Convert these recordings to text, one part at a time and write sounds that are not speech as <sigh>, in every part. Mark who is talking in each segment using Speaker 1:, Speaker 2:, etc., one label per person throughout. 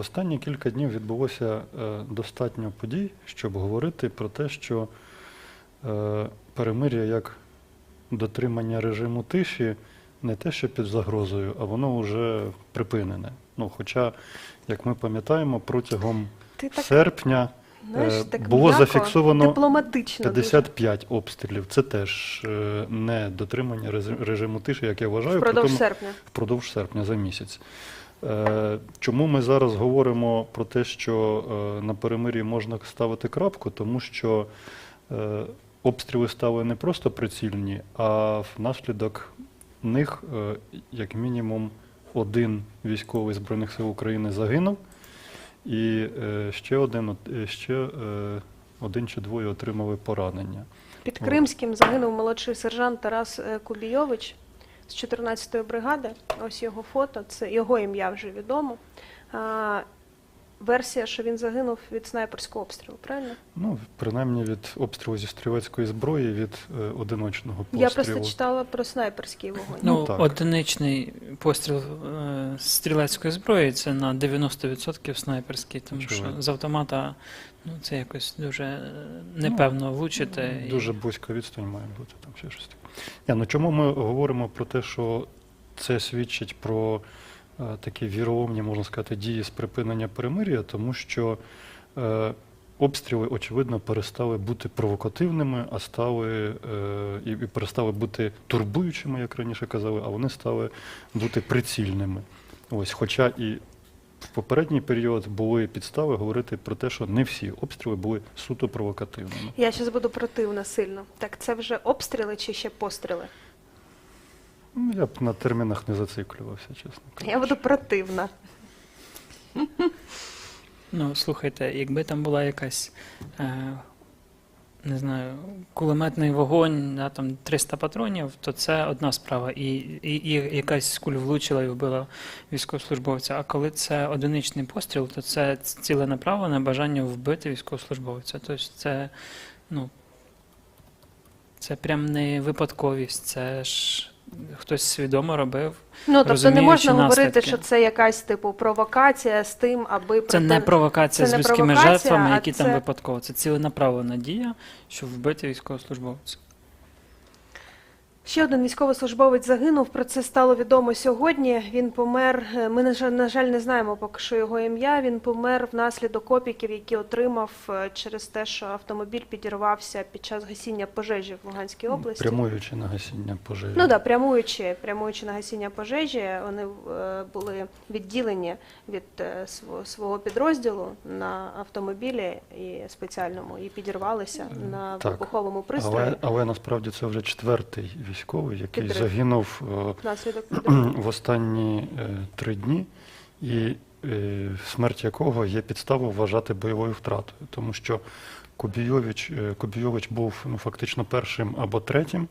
Speaker 1: Останні кілька днів відбулося е, достатньо подій, щоб говорити про те, що е, перемир'я як дотримання режиму тиші не те, що під загрозою, а воно вже припинене. Ну, хоча, як ми пам'ятаємо, протягом
Speaker 2: Ти так,
Speaker 1: серпня
Speaker 2: знаєш,
Speaker 1: е,
Speaker 2: так
Speaker 1: було
Speaker 2: м'яко,
Speaker 1: зафіксовано
Speaker 2: дипломатично дуже.
Speaker 1: 55 обстрілів. Це теж не дотримання режиму тиші, як я вважаю.
Speaker 2: впродовж
Speaker 1: тому-
Speaker 2: серпня.
Speaker 1: впродовж серпня за місяць. Е, Чому ми зараз говоримо про те, що е, на перемир'ї можна ставити крапку? Тому що е, обстріли стали не просто прицільні, а внаслідок них, як мінімум, один військовий Збройних сил України загинув, і ще один, ще один чи двоє отримали поранення.
Speaker 2: Під Кримським загинув молодший сержант Тарас Кубійович з 14-ї бригади. Ось його фото, це його ім'я вже відомо. Версія, що він загинув від снайперського обстрілу, правильно?
Speaker 1: Ну, принаймні від обстрілу зі стрілецької зброї, від е, одиночного пострілу.
Speaker 2: Я просто читала про снайперський вогонь.
Speaker 1: Ну,
Speaker 3: Ну,
Speaker 1: так.
Speaker 3: одиничний постріл е, з стрілецької зброї це на 90% снайперський, тому
Speaker 1: Очевидно.
Speaker 3: що з автомата ну, це якось дуже е, непевно влучити. і-
Speaker 1: Дуже близька відстань має бути там ще щось таке. Ні, ну чому ми говоримо про те, що це свідчить про такі віроломні, можна сказати, дії з припинення перемир'я, тому що е, обстріли, очевидно, перестали бути провокативними, а стали е, і перестали бути турбуючими, як раніше казали, а вони стали бути прицільними. Ось, хоча і в попередній період були підстави говорити про те, що не всі обстріли були суто провокативними.
Speaker 2: Я зараз буду противна сильно. Так це вже обстріли чи ще постріли?
Speaker 1: Ну, я б на термінах не зациклювався, чесно кажучи.
Speaker 2: Я буду противна.
Speaker 3: Ну, слухайте, якби там була якась, е, не знаю, кулеметний вогонь, да, там 300 патронів, то це одна справа. І, і, і якась куль влучила і вбила військовослужбовця. А коли це одиничний постріл, то це ціленаправлене бажання вбити військовослужбовця. Тобто це, ну, це прям не випадковість, це ж хтось свідомо робив.
Speaker 2: Ну тобто не
Speaker 3: можна
Speaker 2: можна говорити, що це якась типу провокація з тим, аби
Speaker 3: Це не провокація
Speaker 2: це
Speaker 3: з людськими жертвами, які
Speaker 2: це-
Speaker 3: там випадково. Це ціленаправлена дія, щоб вбити військовослужбовця.
Speaker 2: Ще один військовослужбовець загинув. Про це стало відомо сьогодні. Він помер. е, Ми на жаль, не знаємо поки що його ім'я. Він помер внаслідок опіків, які отримав е, через те, що автомобіль підірвався під час гасіння пожежі в Луганській області.
Speaker 1: Прямуючи на гасіння пожежі.
Speaker 2: Ну да, прямуючи, прямуючи на гасіння пожежі, вони е, були відділені від сво- свого підрозділу на автомобілі і спеціальному і підірвалися на
Speaker 1: так.
Speaker 2: вибуховому пристрої
Speaker 1: але, але насправді це вже четвертий військовий, який
Speaker 2: Підрив.
Speaker 1: загинув е, <clears throat> в останні е, три дні, і е, смерть якого є підставою вважати бойовою втратою, тому що Кубійович, Кубійович був ну, фактично першим або третім.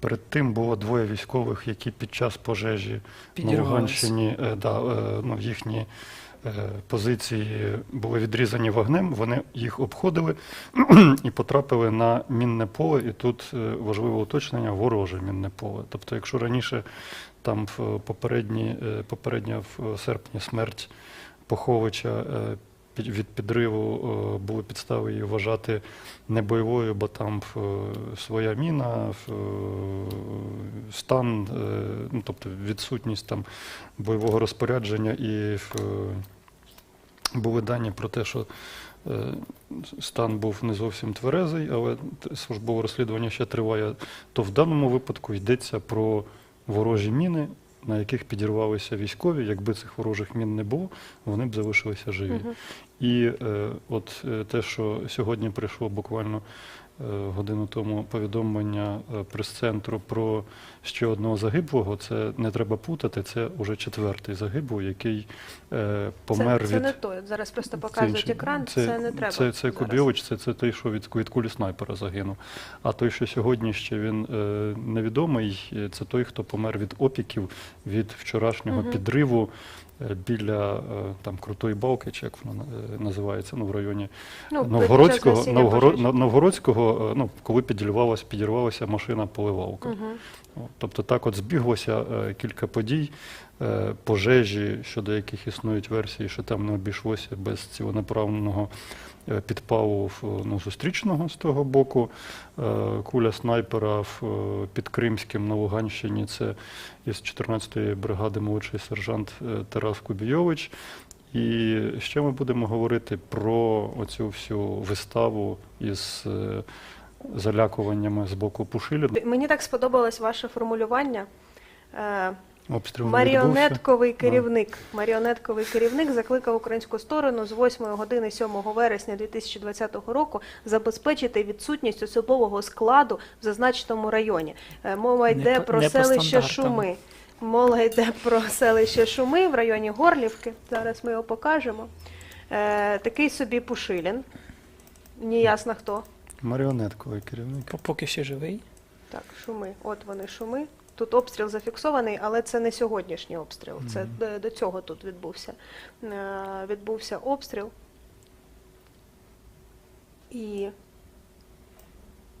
Speaker 1: Перед тим було двоє військових, які під час пожежі на. Луганщині да, ну, їхні позиції були відрізані вогнем, вони їх обходили <clears throat> і потрапили на мінне поле. І тут е, важливе уточнення вороже мінне поле. Тобто, якщо раніше там в попередні, е, попередня в серпні смерть Поховича е, від підриву е, були підстави її вважати не бойовою, бо там е, своя міна, е, стан, е, ну, тобто відсутність там бойового розпорядження і е, були дані про те, що е, стан був не зовсім тверезий, але службове розслідування ще триває. То в даному випадку йдеться про ворожі міни, на яких підірвалися військові. Якби цих ворожих мін не було, вони б залишилися живі.
Speaker 2: Мгм.
Speaker 1: І е, от е, те, що сьогодні прийшло буквально годину тому повідомлення е, прес-центру про ще одного загиблого, це не треба путати, це вже четвертий загиблий, який е, помер
Speaker 2: це, це
Speaker 1: від
Speaker 2: не той. Зараз просто показують
Speaker 1: інший.
Speaker 2: екран. Це, не треба.
Speaker 1: Це, це. Кубійович, це, це той, що від, від кулі снайпера загинув. А той, що сьогодні ще він е, невідомий, е, це той, хто помер від опіків від вчорашнього
Speaker 2: Мгм.
Speaker 1: підриву е, біля е, там крутої балки, чи як воно е, називається, ну в районі
Speaker 2: Ну,
Speaker 1: Новгородського,
Speaker 2: гасіння
Speaker 1: Новгоро,
Speaker 2: пожежі.
Speaker 1: Нов- Новгородського, е, ну коли підірвалася, підірвалася машина поливалка. Угу. Тобто так от збіглося е, кілька подій. Е, пожежі, щодо яких існують версії, що там не обійшлося без цілонаправленого е, підпалу ну, зустрічного з того боку. Е, Куля снайпера в, під Кримським на Луганщині це із 14-ї бригади молодший сержант Тарас Кубійович. І ще ми будемо говорити про оцю всю виставу із залякуваннями з боку Пушиліна.
Speaker 2: Мені так сподобалось ваше формулювання.
Speaker 1: Обстріл відбувся.
Speaker 2: Маріонетковий керівник. Маріонетковий керівник закликав українську сторону з 8 години 7 вересня 2020 року забезпечити відсутність особового складу в зазначеному районі. Е, Мова йде
Speaker 3: по-
Speaker 2: про
Speaker 3: не
Speaker 2: селище
Speaker 3: стандартам.
Speaker 2: Шуми. Мова йде про селище Шуми в районі Горлівки. Зараз ми його покажемо. Е, такий собі Пушилін. Неясно хто.
Speaker 1: Маріонетковий керівник.
Speaker 3: Поки ще живий.
Speaker 2: Так, шуми. От вони шуми. Тут обстріл зафіксований, але це не сьогоднішній обстріл. Це
Speaker 1: Мгм.
Speaker 2: до, до цього тут відбувся. Е, відбувся обстріл. І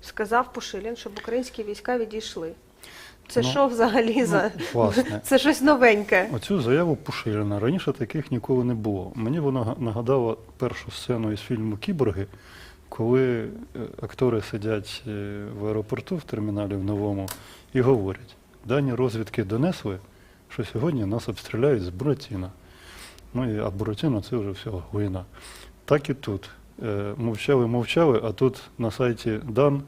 Speaker 2: сказав Пушилін, щоб українські війська відійшли. Це
Speaker 1: Ну,
Speaker 2: що взагалі за.
Speaker 1: Ну, власне, <laughs>
Speaker 2: Це щось новеньке.
Speaker 1: Оцю заяву Пушиліна раніше таких ніколи не було. Мені вона нагадала першу сцену із фільму Кіборги, коли е, актори сидять е, в аеропорту в терміналі в новому і говорять: дані розвідки донесли, що сьогодні нас обстріляють з Буратіна. Ну і а Буратіно це вже все гуїна. Так і тут. Е, Мовчали, мовчали, а тут на сайті Дан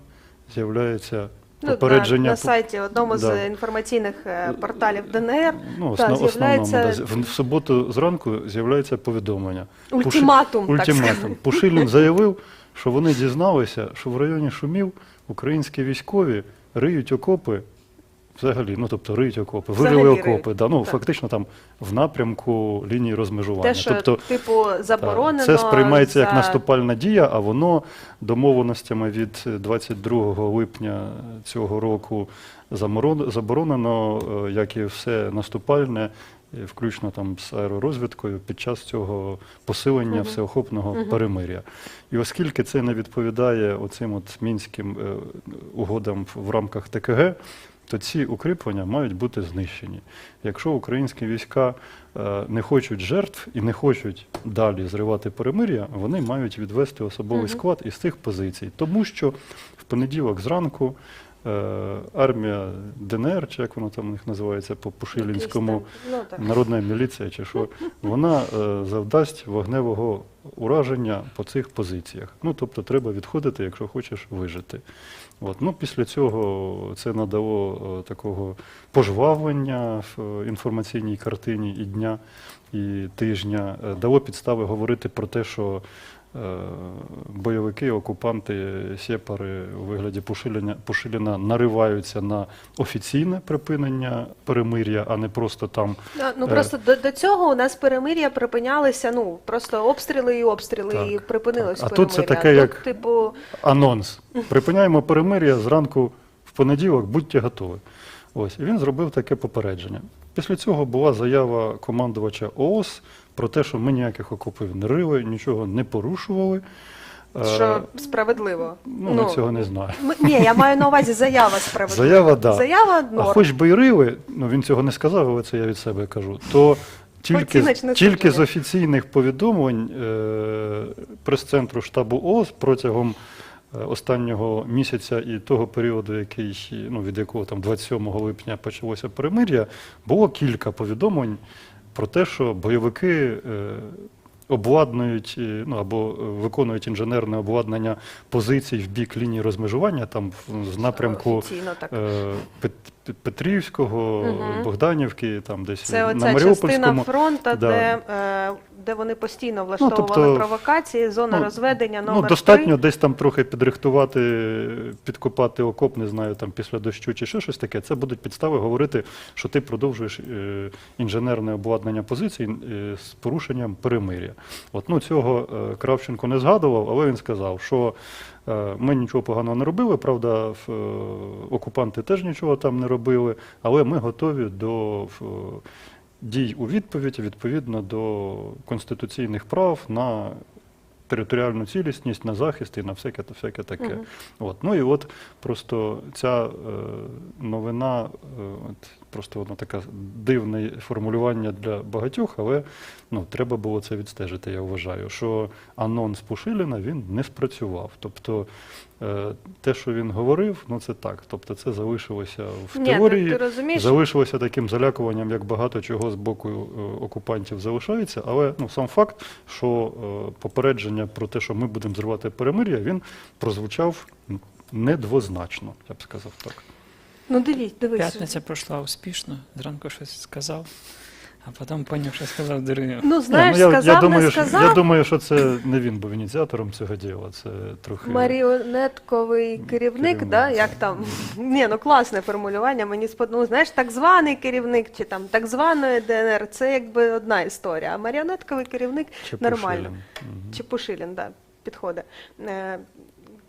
Speaker 1: з'являється
Speaker 2: Ну, на,
Speaker 1: попередження.
Speaker 2: на сайті одному з інформаційних е, порталів ДНР
Speaker 1: Ну,
Speaker 2: Так,
Speaker 1: основ,
Speaker 2: з'являється-
Speaker 1: в, в суботу зранку з'являється повідомлення.
Speaker 2: ультиматум. так
Speaker 1: Ультиматум. Пушилін <laughs> заявив, що вони дізналися, що в районі Шумів українські військові риють окопи. Взагалі, ну тобто риють окопи,
Speaker 2: Взагалі
Speaker 1: вирили
Speaker 2: риють,
Speaker 1: окопи, да, ну
Speaker 2: так.
Speaker 1: фактично там в напрямку лінії розмежування.
Speaker 2: Те, що
Speaker 1: тобто
Speaker 2: типу заборонено.
Speaker 1: це сприймається як
Speaker 2: за-
Speaker 1: наступальна дія, а воно домовленостями від 22 липня цього року заморо- заборонено, е, як і все наступальне, е, включно там з аеророзвідкою під час цього посилення всеохопного перемиря. І оскільки це не відповідає оцим от мінським е, угодам в- в рамках ТКГ, то ці укріплення мають бути знищені. Якщо українські війська е, не хочуть жертв і не хочуть далі зривати перемир'я, вони мають відвести особовий склад із цих позицій, тому що в понеділок зранку. Е, Армія ДНР, чи як воно там у них називається по Пушилінському,
Speaker 2: ну,
Speaker 1: народна міліція, чи що, вона е, завдасть вогневого ураження по цих позиціях. Ну, тобто треба відходити, якщо хочеш вижити. От. Ну, після цього це надало е, такого пожвавлення в інформаційній картині і дня, і тижня, дало підстави говорити про те, що бойовики, окупанти, сепари у вигляді Пушиліна, Пушиліна нариваються на офіційне припинення перемир'я, а не просто там
Speaker 2: Ну, Ну
Speaker 1: Е,
Speaker 2: просто до, до цього у нас перемир'я припинялися, ну просто обстріли і обстріли,
Speaker 1: Так,
Speaker 2: і припинилось
Speaker 1: так. А
Speaker 2: перемир'я.
Speaker 1: тут це таке,
Speaker 2: Тут,
Speaker 1: як-
Speaker 2: типу,
Speaker 1: анонс. Припиняємо перемир'я зранку в понеділок, будьте готові. Ось, і він зробив таке попередження. Після цього була заява командувача ООС про те, що ми ніяких окопів не рили, нічого не порушували. Е,
Speaker 2: що справедливо.
Speaker 1: ну, ми цього не знаємо.
Speaker 2: Ні, я маю на увазі заява <laughs> справедлива.
Speaker 1: Заява, да.
Speaker 2: Заява
Speaker 1: А хоч би й рили, ну він цього не сказав, але це я від себе кажу. То тільки, тільки з офіційних повідомлень е, прес-центру штабу ООС протягом е, останнього місяця і того періоду, який, ну, від якого там 27 липня почалося перемир'я, було кілька повідомлень про те, що бойовики. Е, Обладнують е, ну або е, виконують інженерне обладнання позицій в бік лінії розмежування, там в- напрямку
Speaker 2: так.
Speaker 1: е, Петрівського,
Speaker 2: Мгм.
Speaker 1: Богданівки, там десь
Speaker 2: Це
Speaker 1: на
Speaker 2: оця частина фронту,
Speaker 1: да.
Speaker 2: де, е, де вони постійно влаштовували
Speaker 1: тобто,
Speaker 2: провокації, зона
Speaker 1: ну,
Speaker 2: розведення
Speaker 1: Ну, достатньо
Speaker 2: 3.
Speaker 1: десь там трохи підрихтувати, підкопати окоп, не знаю, там після дощу чи ще щось таке. Це будуть підстави говорити, що ти продовжуєш е, інженерне обладнання позицій е, з порушенням перемир'я. От ну цього е, Кравченко не згадував, але він сказав, що ми нічого поганого не робили. Правда, е, окупанти теж нічого там не робили, але ми готові до. Дій у відповідь відповідно до конституційних прав на територіальну цілісність, на захист і на всяке, всяке таке.
Speaker 2: Мгм.
Speaker 1: От. Ну і от просто ця е, новина е, от, просто воно таке дивне формулювання для багатьох, але ну, треба було це відстежити, я вважаю. Що анонс Пушиліна він не спрацював. Тобто е, те, що він говорив, ну це так. Тобто це залишилося в
Speaker 2: Ні, ну,
Speaker 1: теорії.
Speaker 2: ти розумієш,
Speaker 1: Залишилося таким залякуванням, як багато чого з боку е, окупантів залишається, але ну сам факт, що е, попередження про те, що ми будемо зривати перемир'я, він прозвучав недвозначно, я б сказав так.
Speaker 2: Ну дивись, дивись.
Speaker 3: П'ятниця пройшла успішно, зранку щось сказав, а потім поняв, що сказав дурню.
Speaker 2: Ну, знаєш,
Speaker 1: Ні, ну, я,
Speaker 2: сказав,
Speaker 1: я, думаю,
Speaker 2: не
Speaker 1: що, я думаю, що це не він був ініціатором цього діла. Це трохи
Speaker 2: Маріонетковий керівник,
Speaker 1: Керівник,
Speaker 2: да?
Speaker 1: так.
Speaker 2: як там? Ні, ну класне формулювання. Мені сподобалося. Знаєш, так званий керівник чи там так званої ДНР, це якби одна історія. А маріонетковий керівник
Speaker 1: Чепушилін.
Speaker 2: нормально.
Speaker 1: Мгм.
Speaker 2: чи Пушилін, да, підходить.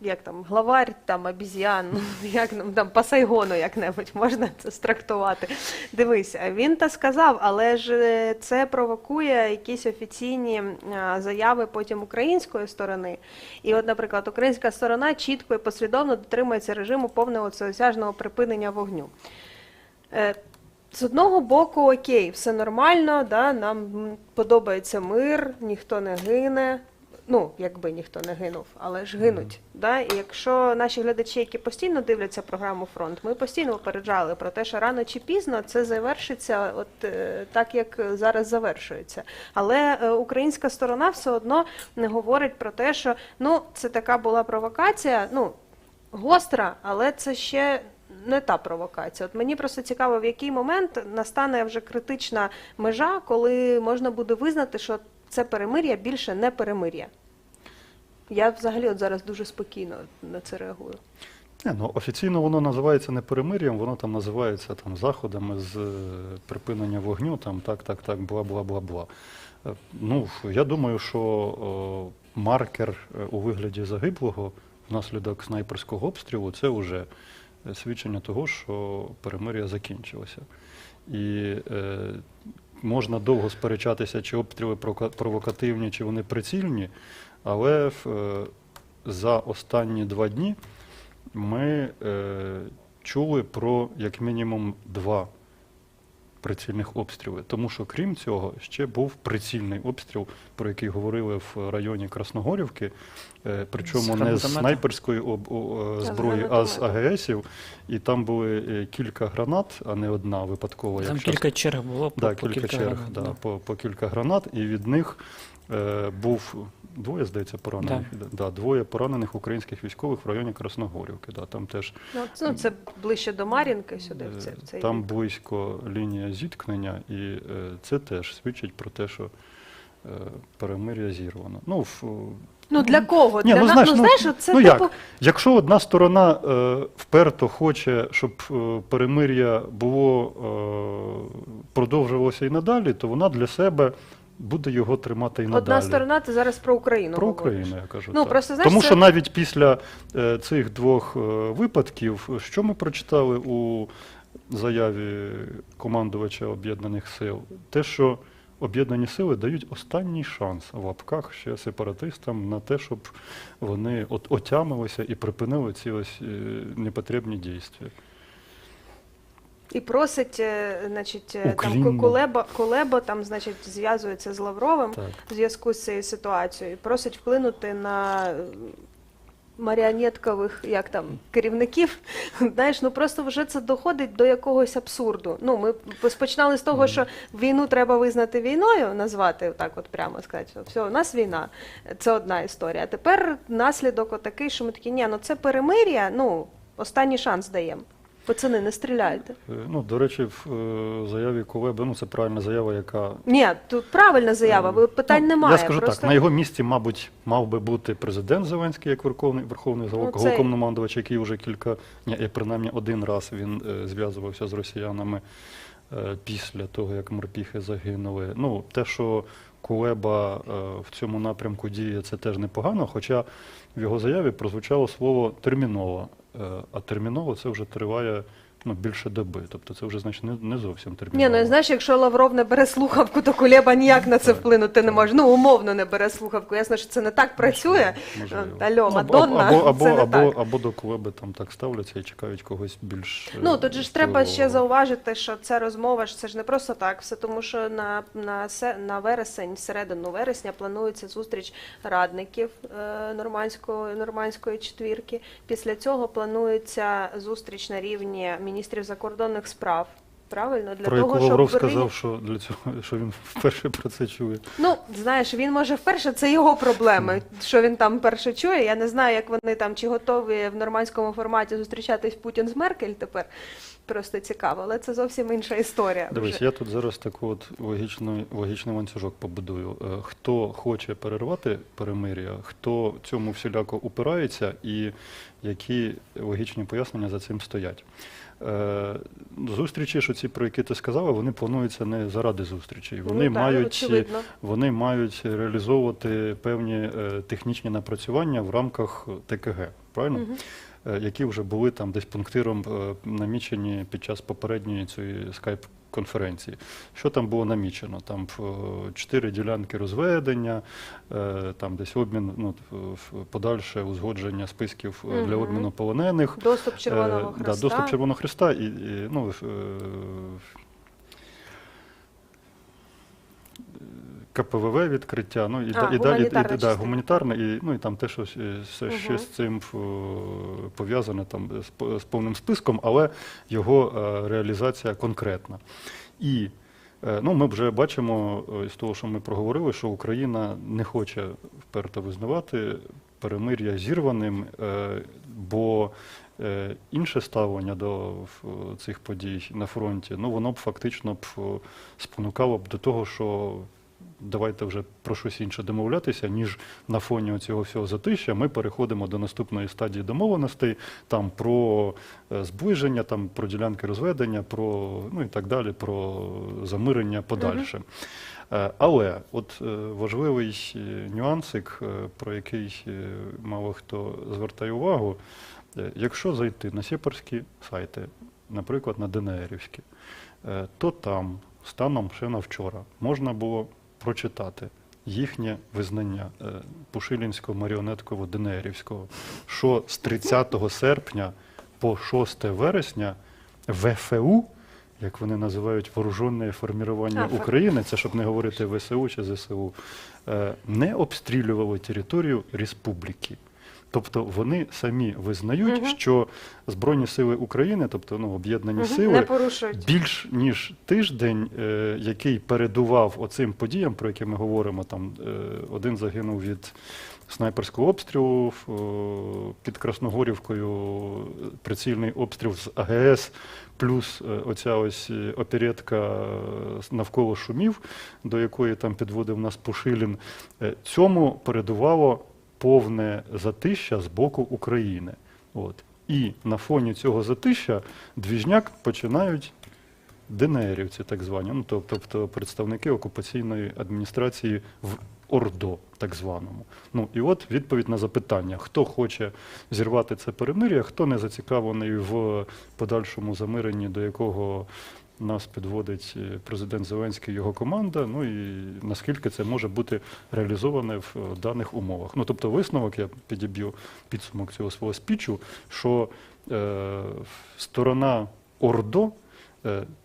Speaker 2: Е, як там, главарь, там, обіз'ян, <laughs> як нам там по Сайгону як-небудь можна це страктувати. Дивись, він та сказав, але ж е, це провокує якісь офіційні заяви потім української сторони. І от, наприклад, українська сторона чітко і послідовно дотримується режиму повного всеосяжного припинення вогню. Е, з одного боку, окей, все нормально, да, нам подобається мир, ніхто не гине. Ну, якби ніхто не гинув, але ж гинуть. Да? І якщо наші глядачі, які постійно дивляться програму Фронт, ми постійно попереджали про те, що рано чи пізно це завершиться, от е, так як зараз завершується. Але е, українська сторона все одно не говорить про те, що ну це така була провокація. Ну гостра, але це ще не та провокація. От мені просто цікаво, в який момент настане вже критична межа, коли можна буде визнати, що це перемир'я більше не перемир'я. Я взагалі от зараз дуже спокійно на це реагую.
Speaker 1: Не, ну, офіційно воно називається не перемир'ям, воно там називається там, заходами з е, припинення вогню, там так, так, так, бла, бла, бла, бла. Е, Ну, я думаю, що о, маркер е, у вигляді загиблого внаслідок снайперського обстрілу це вже свідчення того, що перемир'я закінчилося. І е, можна довго сперечатися, чи обстріли провокативні, чи вони прицільні, але е, за останні два дні ми е, чули про як мінімум два прицільних обстріли. Тому що крім цього ще був прицільний обстріл, про який говорили в районі Красногорівки, е, причому не з снайперської е, зброї, а з. АГСів. І там були е, кілька гранат, а не одна випадкова.
Speaker 3: Там
Speaker 1: якщо
Speaker 3: кілька черг було по,
Speaker 1: да,
Speaker 3: по
Speaker 1: кілька, черг,
Speaker 3: гранат,
Speaker 1: да,
Speaker 3: да.
Speaker 1: По, по кілька гранат, і від них е, був двоє, здається, поранених. Да. Да, двоє поранених українських військових в районі Красногорівки. Да, там теж
Speaker 2: Ну, це, ну, це ближче до Мар'їнки сюди, в цей, в цей
Speaker 1: Е, там
Speaker 2: бік.
Speaker 1: близько лінія зіткнення, і е, це теж свідчить про те, що е, перемир'я зірвано. Ну, в,
Speaker 2: Ну для кого?
Speaker 1: Ні,
Speaker 2: для
Speaker 1: ну,
Speaker 2: на-
Speaker 1: знаєш,
Speaker 2: ну,
Speaker 1: ну,
Speaker 2: знаєш, це
Speaker 1: ну,
Speaker 2: типу.
Speaker 1: як? Якщо одна сторона е, вперто хоче, щоб е, перемир'я було е, продовжувалося і надалі, то вона для себе буде його тримати і надалі.
Speaker 2: Одна сторона, ти зараз про Україну.
Speaker 1: Про
Speaker 2: говориш.
Speaker 1: Україну, я кажу.
Speaker 2: Ну,
Speaker 1: так.
Speaker 2: просто, знаєш,
Speaker 1: Тому
Speaker 2: це-
Speaker 1: що навіть після е, цих двох е, випадків, що ми прочитали у заяві командувача Об'єднаних сил, те, що Об'єднані сили дають останній шанс в лапках ще сепаратистам на те, щоб вони от отямилися і припинили ці ось е, непотрібні дії.
Speaker 2: І просить, е, значить, е, там
Speaker 1: Уклінно.
Speaker 2: Кулеба, там, значить, зв'язується з Лавровим
Speaker 1: Так.
Speaker 2: в зв'язку з цією ситуацією. і Просить вплинути на е, маріонеткових, як там, керівників. <laughs> Знаєш, ну просто вже це доходить до якогось абсурду. Ну, ми починали з того, що війну треба визнати війною, назвати так, от прямо сказати, що все, у нас війна. Це одна історія. А тепер наслідок отакий, що ми такі, ні, ну це перемир'я, ну, останній шанс даємо. Пацани, не стріляйте.
Speaker 1: Е, Ну, до речі, в е, заяві Кулеби, ну це правильна заява, яка
Speaker 2: Ні, тут правильна заява, ви питань
Speaker 1: Ну,
Speaker 2: немає.
Speaker 1: Я скажу
Speaker 2: просто...
Speaker 1: так, на його місці, мабуть, мав би бути президент Зеленський як верховний верховний
Speaker 2: Ну,
Speaker 1: головнокомандувач, який вже кілька, ні, е, принаймні один раз він е, зв'язувався з росіянами е, після того, як морпіхи загинули. Ну, те, що Кулеба е, в цьому напрямку діє, це теж непогано, хоча в його заяві прозвучало слово терміново. Е, а терміново це вже триває ну, більше доби. Тобто це вже значить не, не зовсім терміново.
Speaker 2: Ні, ну знаєш, якщо Лавров не бере слухавку, то Кулеба ніяк на це
Speaker 1: Так,
Speaker 2: вплинути не може. Ну, умовно не бере слухавку. Ясно, що це не так працює.
Speaker 1: Можливо.
Speaker 2: Алло,
Speaker 1: Ну,
Speaker 2: Мадонна,
Speaker 1: або, або,
Speaker 2: це не
Speaker 1: або,
Speaker 2: так.
Speaker 1: або до Кулеби там так ставляться і чекають когось більш. е,
Speaker 2: Ну тут же ж треба ще зауважити, що ця розмова ж це ж не просто так. Все тому, що на, на, на вересень, середину вересня, планується зустріч радників е, нормандської нормандської четвірки. Після цього планується зустріч на рівні міністрів закордонних справ. Правильно, для
Speaker 1: Про
Speaker 2: того,
Speaker 1: яку Лавров
Speaker 2: Берліні...
Speaker 1: сказав, що для цього що він вперше про це чує.
Speaker 2: Ну, знаєш, він може вперше, це його проблеми, що він там перше чує. Я не знаю, як вони там чи готові в нормандському форматі зустрічатись Путін з Меркель тепер. Просто цікаво, але це зовсім інша історія.
Speaker 1: Дивись,
Speaker 2: вже.
Speaker 1: я тут зараз таку от логічний, логічний ланцюжок побудую. Е, Хто хоче перервати перемир'я, хто цьому всіляко упирається, і які логічні пояснення за цим стоять. Е, Зустрічі, що ці, про які ти сказала, вони плануються не заради зустрічей. Вони
Speaker 2: ну, так,
Speaker 1: мають вони мають реалізовувати певні е, технічні напрацювання в рамках ТКГ, правильно? Е, які вже були там десь пунктиром намічені під час попередньої цієї скайп-конференції. Що там було намічено? Там е, чотири ділянки розведення, е, там десь обмін, ну, подальше узгодження списків е, для обміну полонених.
Speaker 2: Доступ Червоного Христа.
Speaker 1: Да, доступ Червоного Христа і, і ну, КПВВ відкриття, ну і,
Speaker 2: А,
Speaker 1: да- і далі і, і, да, гуманітарне, і, ну, і там те, що ще, ще- ще з цим е, пов'язане там, з, з повним списком, але його е, реалізація конкретна. І е, ну, ми вже бачимо е, з того, що ми проговорили, що Україна не хоче вперто визнавати перемир'я зірваним, е, бо е, інше ставлення до цих подій на фронті, ну воно б фактично б е, спонукало б до того, що давайте вже про щось інше домовлятися, ніж на фоні цього всього затища. Ми переходимо до наступної стадії домовленостей, там про е, зближення, там про ділянки розведення, про ну і так далі, про замирення подальше. Е, Але от е, важливий нюансик, про який мало хто звертає увагу, якщо зайти на сепарські сайти, наприклад, на ДНРівські, то там станом ще на вчора можна було прочитати їхнє визнання е, Пушилінського Маріонетково-Денерівського, що з 30 серпня по 6 вересня ВФУ, як вони називають вооружене формування України, це щоб не говорити ВСУ чи ЗСУ, е, не обстрілювали територію республіки. Тобто вони самі визнають,
Speaker 2: Мгм.
Speaker 1: що Збройні сили України, тобто ну, об'єднані
Speaker 2: Мгм,
Speaker 1: сили, більш ніж тиждень, е, який передував оцим подіям, про які ми говоримо, там е, один загинув від снайперського обстрілу о, під Красногорівкою, е, прицільний обстріл з АГС, плюс е, оця ось е, оперетка е, навколо шумів, до якої там підводив нас Пушилін. Е, Цьому передувало повне затища з боку України. От. І на фоні цього затища двіжняк починають ДНРівці, так звані, ну, тобто представники окупаційної адміністрації в Ордо, так званому. Ну і от відповідь на запитання: хто хоче зірвати це перемир'я, хто не зацікавлений в подальшому замиренні, до якого нас підводить е, президент Зеленський його команда. Ну і наскільки це може бути реалізоване в е, даних умовах. Ну тобто, висновок я підіб'ю підсумок цього свого спічу, що е, сторона Ордо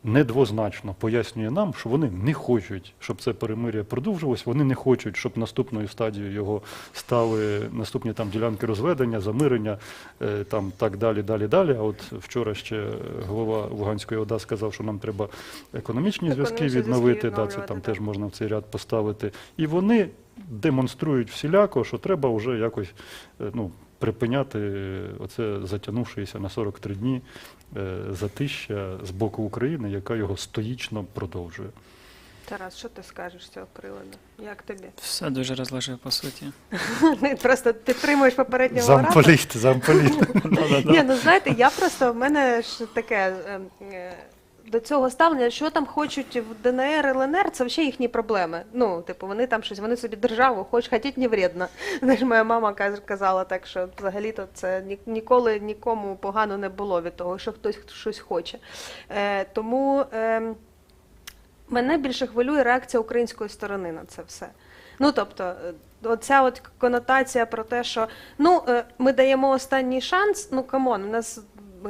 Speaker 1: недвозначно пояснює нам, що вони не хочуть, щоб це перемир'я продовжувалось. Вони не хочуть, щоб наступною стадією його стали наступні там ділянки розведення, замирення, е, там так далі, далі, далі. А от вчора ще голова Луганської ОДА сказав, що нам треба економічні зв'язки відновити. Да, це там теж можна в цей ряд поставити. І вони демонструють всіляко, що треба вже якось е, ну, припиняти е, оце затягнувшеся на 43 дні е, затища з боку України, яка його стоїчно продовжує.
Speaker 2: Тарас, що ти скажеш з цього приводу? Як тобі?
Speaker 3: Все дуже розложив по суті. <laughs>
Speaker 2: Просто ти підтримуєш попереднього?
Speaker 1: Замполіт, замполіт. <laughs> <laughs>
Speaker 2: Ні, ну знаєте, я просто в мене ж таке е, е, до цього ставлення, що там хочуть в ДНР, ЛНР, це взагалі їхні проблеми. Ну, типу, вони там щось, вони собі державу хоч хотіть не вредно. <laughs> Знаєш, моя мама каз- казала так, що взагалі-то це ні- ніколи нікому погано не було від того, що хтось щось хоче. Е, тому е, мене більше хвилює реакція української сторони на це все. Ну, тобто, е, оця от конотація про те, що ну, е, ми даємо останній шанс, ну камон, у нас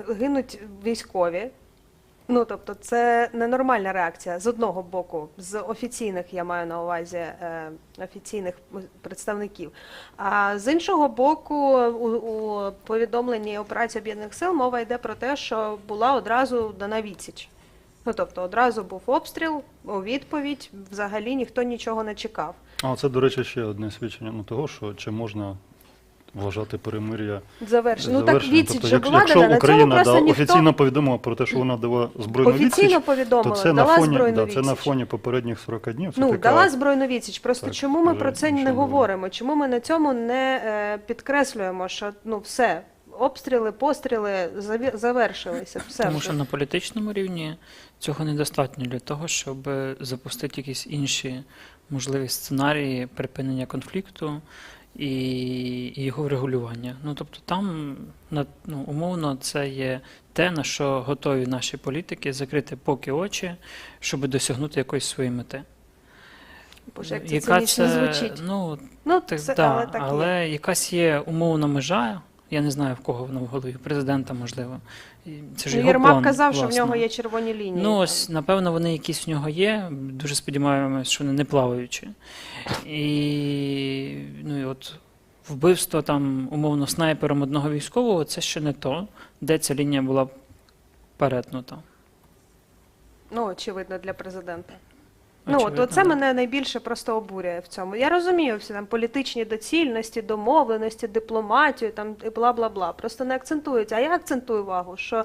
Speaker 2: гинуть військові. Ну, тобто, це ненормальна реакція з одного боку, з офіційних, я маю на увазі е, офіційних представників. А з іншого боку, у, у повідомленні операції Об'єднаних сил мова йде про те, що була одразу дана відсіч. Ну, тобто, одразу був обстріл, у відповідь взагалі ніхто нічого не чекав.
Speaker 1: А це, до речі, ще одне свідчення ну, того, що чи можна вважати перемир'я
Speaker 2: Завершено. Ну так відсіч
Speaker 1: Тобто, як-
Speaker 2: була
Speaker 1: якщо
Speaker 2: на цьому
Speaker 1: Україна
Speaker 2: просто
Speaker 1: да,
Speaker 2: ніхто
Speaker 1: офіційно повідомила про те, що вона дала збройну
Speaker 2: офіційно
Speaker 1: відсіч,
Speaker 2: повідомила,
Speaker 1: то це на фоні,
Speaker 2: збройну
Speaker 1: да,
Speaker 2: відсіч.
Speaker 1: це на фоні попередніх 40 днів. Це
Speaker 2: Ну,
Speaker 1: така,
Speaker 2: дала збройну відсіч. Просто
Speaker 1: Так,
Speaker 2: чому ми про це не говоримо? Чому ми на цьому не е, підкреслюємо, що ну все, обстріли, постріли завершилися. Все
Speaker 3: Тому
Speaker 2: вже.
Speaker 3: що на політичному рівні цього недостатньо для того, щоб запустити якісь інші можливі сценарії припинення конфлікту і, і його врегулювання. Ну тобто там ну, умовно це є те, на що готові наші політики закрити поки очі, щоб досягнути якоїсь своєї мети.
Speaker 2: Боже, як це цинічно звучить.
Speaker 3: Ну,
Speaker 2: Ну,
Speaker 3: так,
Speaker 2: це,
Speaker 3: да,
Speaker 2: але так
Speaker 3: але якась є умовна межа. Я не знаю, в кого вона в голові, президента, можливо. І Це ж
Speaker 2: Ну,
Speaker 3: його
Speaker 2: Єрмак
Speaker 3: план,
Speaker 2: казав, що в нього є червоні лінії.
Speaker 3: Ну, ось, напевно, вони якісь в нього є. Дуже сподіваємось, що вони не плаваючі. І, ну, і от вбивство там, умовно, снайпером одного військового це ще не то, де ця лінія була перетнута.
Speaker 2: Ну, очевидно, для президента. Ну, от оце мене найбільше просто обурює в цьому. Я розумію всі там політичні доцільності, домовленості, дипломатію, там і бла бла бла. Просто не акцентується. А я акцентую увагу, що е,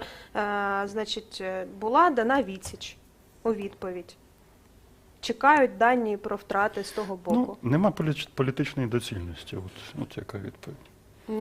Speaker 2: значить е, була дана відсіч у відповідь. Чекають дані про втрати з того боку.
Speaker 1: Ну, нема політичної доцільності. От, от яка відповідь.